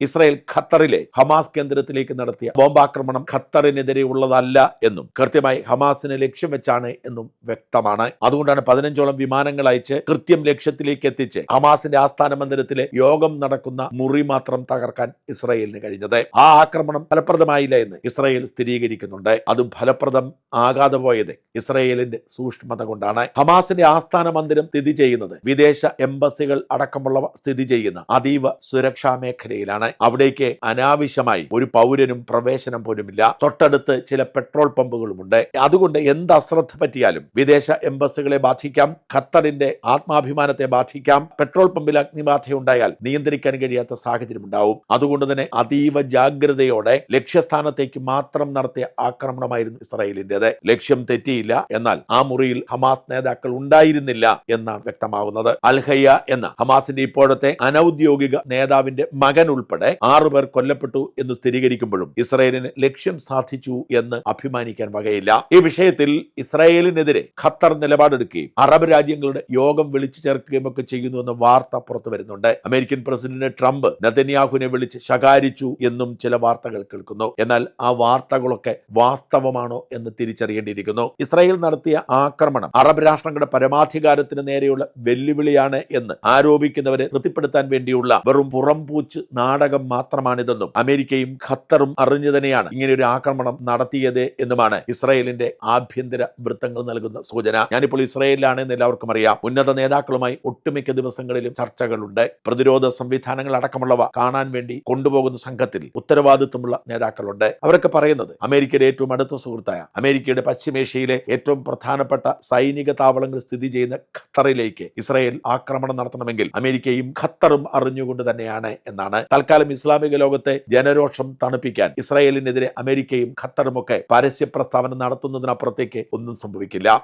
Israel ഖത്തറിലെ Hamas കേന്ദ്രത്തിലേക്ക് നടത്തിയ ബോംബാക്രമണം ഖത്തറിനെതിരെ ഉള്ളതല്ല എന്നും കൃത്യമായി ഹമാസിനെ ലക്ഷ്യം വെച്ചാണ് എന്നും വ്യക്തമാണ്. അതുകൊണ്ടാണ് പതിനഞ്ചോളം വിമാനങ്ങൾ അയച്ച് കൃത്യം ലക്ഷ്യത്തിലേക്ക് എത്തിച്ച് ഹമാസിന്റെ ആസ്ഥാന മന്ദിരത്തിലെ യോഗം നടക്കുന്ന മുറി മാത്രം തകർക്കാൻ ഇസ്രായേലിന് കഴിഞ്ഞത്. ആ ആക്രമണം ഫലപ്രദമായില്ല എന്ന് ഇസ്രായേൽ സ്ഥിരീകരിക്കുന്നുണ്ട്. അത് ഫലപ്രദം ആകാതെ പോയത് ഇസ്രായേലിന്റെ സൂക്ഷ്മത കൊണ്ടാണ്. ഹമാസിന്റെ ആസ്ഥാന മന്ദിരം സ്ഥിതി ചെയ്യുന്നത് വിദേശ എംബസികൾ അടക്കമുള്ളവ സ്ഥിതി ചെയ്യുന്ന അതീവ സുരക്ഷാ മേഖലയിലാണ്. അവിടേക്ക് അനാവശ്യമായി ഒരു പൗരനും പ്രവേശനം പോലുമില്ല. തൊട്ടടുത്ത് ചില പെട്രോൾ പമ്പുകളുമുണ്ട്. അതുകൊണ്ട് എന്ത് അശ്രദ്ധ പറ്റിയാലും വിദേശ എംബസികളെ ബാധിക്കാം. ഖത്തറിന്റെ ആത്മാഭിമാനത്തെ ബാധിക്കാം. പെട്രോൾ പമ്പിൽ അഗ്നിബാധയുണ്ടായാൽ നിയന്ത്രിക്കാൻ കഴിയാത്ത സാഹചര്യം ഉണ്ടാവും. അതുകൊണ്ട് തന്നെ അതീവ ജാഗ്രതയോടെ ലക്ഷ്യസ്ഥാനത്തേക്ക് മാത്രം നടത്തിയ ആക്രമണമായിരുന്നു ഇസ്രായേലിന്റേത് ലക്ഷ്യം തെറ്റിയില്ല. എന്നാൽ ആ മുറിയിൽ ഹമാസ് നേതാക്കൾ ഉണ്ടായിരുന്നില്ല എന്നാണ് വ്യക്തമാവുന്നത്. അൽഹയ്യ എന്ന ഹമാസിന്റെ ഇപ്പോഴത്തെ അനൌദ്യോഗിക നേതാവിന്റെ മകൻ ഉൾപ്പെടെ ആറുപേർ കൊല്ലപ്പെട്ടു എന്ന് സ്ഥിരീകരിക്കുമ്പോഴും ഇസ്രയേലിന് ലക്ഷ്യം സാധിച്ചു എന്ന് അഭിമാനിക്കാൻ വകയില്ല. ഈ വിഷയത്തിൽ ഇസ്രായേലിനെതിരെ ഖത്തർ നിലപാടെടുക്കുകയും അറബ് രാജ്യങ്ങളുടെ യോഗം വിളിച്ചു ചേർക്കുകയും ഒക്കെ ചെയ്യുന്നു എന്ന വാർത്ത പുറത്തു വരുന്നുണ്ട്. അമേരിക്കൻ പ്രസിഡന്റ് ട്രംപ് നതന്യാഹുവിനെ വിളിച്ച് ശകാരിച്ചു എന്നും ചില വാർത്തകൾ കേൾക്കുന്നു. എന്നാൽ ആ വാർത്തകളൊക്കെ വാസ്തവമാണോ എന്ന് തിരിച്ചറിയേണ്ടിയിരിക്കുന്നു. ഇസ്രായേൽ നടത്തിയ ആക്രമണം അറബ് രാഷ്ട്രങ്ങളുടെ പരമാധികാരത്തിന് നേരെയുള്ള വെല്ലുവിളിയാണ് എന്ന് ആരോപിക്കുന്നവരെ തൃപ്തിപ്പെടുത്താൻ വേണ്ടിയുള്ള വെറും പുറംപൂച്ച് നാടകം മാത്രമാണിതെന്നും അമേരിക്കയും ഖത്തറും അറിഞ്ഞു തന്നെയാണ് ഇങ്ങനെ ഒരു ആക്രമണം നടത്തിയത് എന്നുമാണ് ഇസ്രായേലിന്റെ ആഭ്യന്തര വൃത്തങ്ങൾ നൽകുന്ന സൂചന. ഞാനിപ്പോൾ ഇസ്രായേലിലാണ് എന്ന് എല്ലാവർക്കും അറിയാം. ഉന്നത നേതാക്കളുമായി ഒട്ടുമിക്ക ദിവസങ്ങളിലും ചർച്ചകളുണ്ട്. പ്രതിരോധ സംവിധാനങ്ങൾ അടക്കമുള്ളവ കാണാൻ വേണ്ടി കൊണ്ടുപോകുന്ന സംഘത്തിൽ ഉത്തരവാദിത്വമുള്ള നേതാക്കളുണ്ട്. അവരൊക്കെ പറയുന്നത് അമേരിക്കയുടെ ഏറ്റവും അടുത്ത സുഹൃത്തായ അമേരിക്കയുടെ പശ്ചിമേഷ്യയിലെ ഏറ്റവും പ്രധാനപ്പെട്ട സൈനിക താവളങ്ങൾ സ്ഥിതി ചെയ്യുന്ന ഖത്തറിലേക്ക് ഇസ്രായേൽ ആക്രമണം നടത്തണമെങ്കിൽ അമേരിക്കയും ഖത്തറും അറിഞ്ഞുകൊണ്ട് തന്നെയാണ് എന്നാണ്. തൽക്കാലം ഇസ്ലാമിക ലോകത്തെ ജനരോഷം തണുപ്പിക്കാൻ ഇസ്രായേലിനെതിരെ അമേരിക്കയും ഖത്തറും ഒക്കെ പരസ്യ പ്രസ്താവന നടത്തുന്നതിനപ്പുറത്തേക്ക് ഒന്നും സംഭവിക്കില്ല.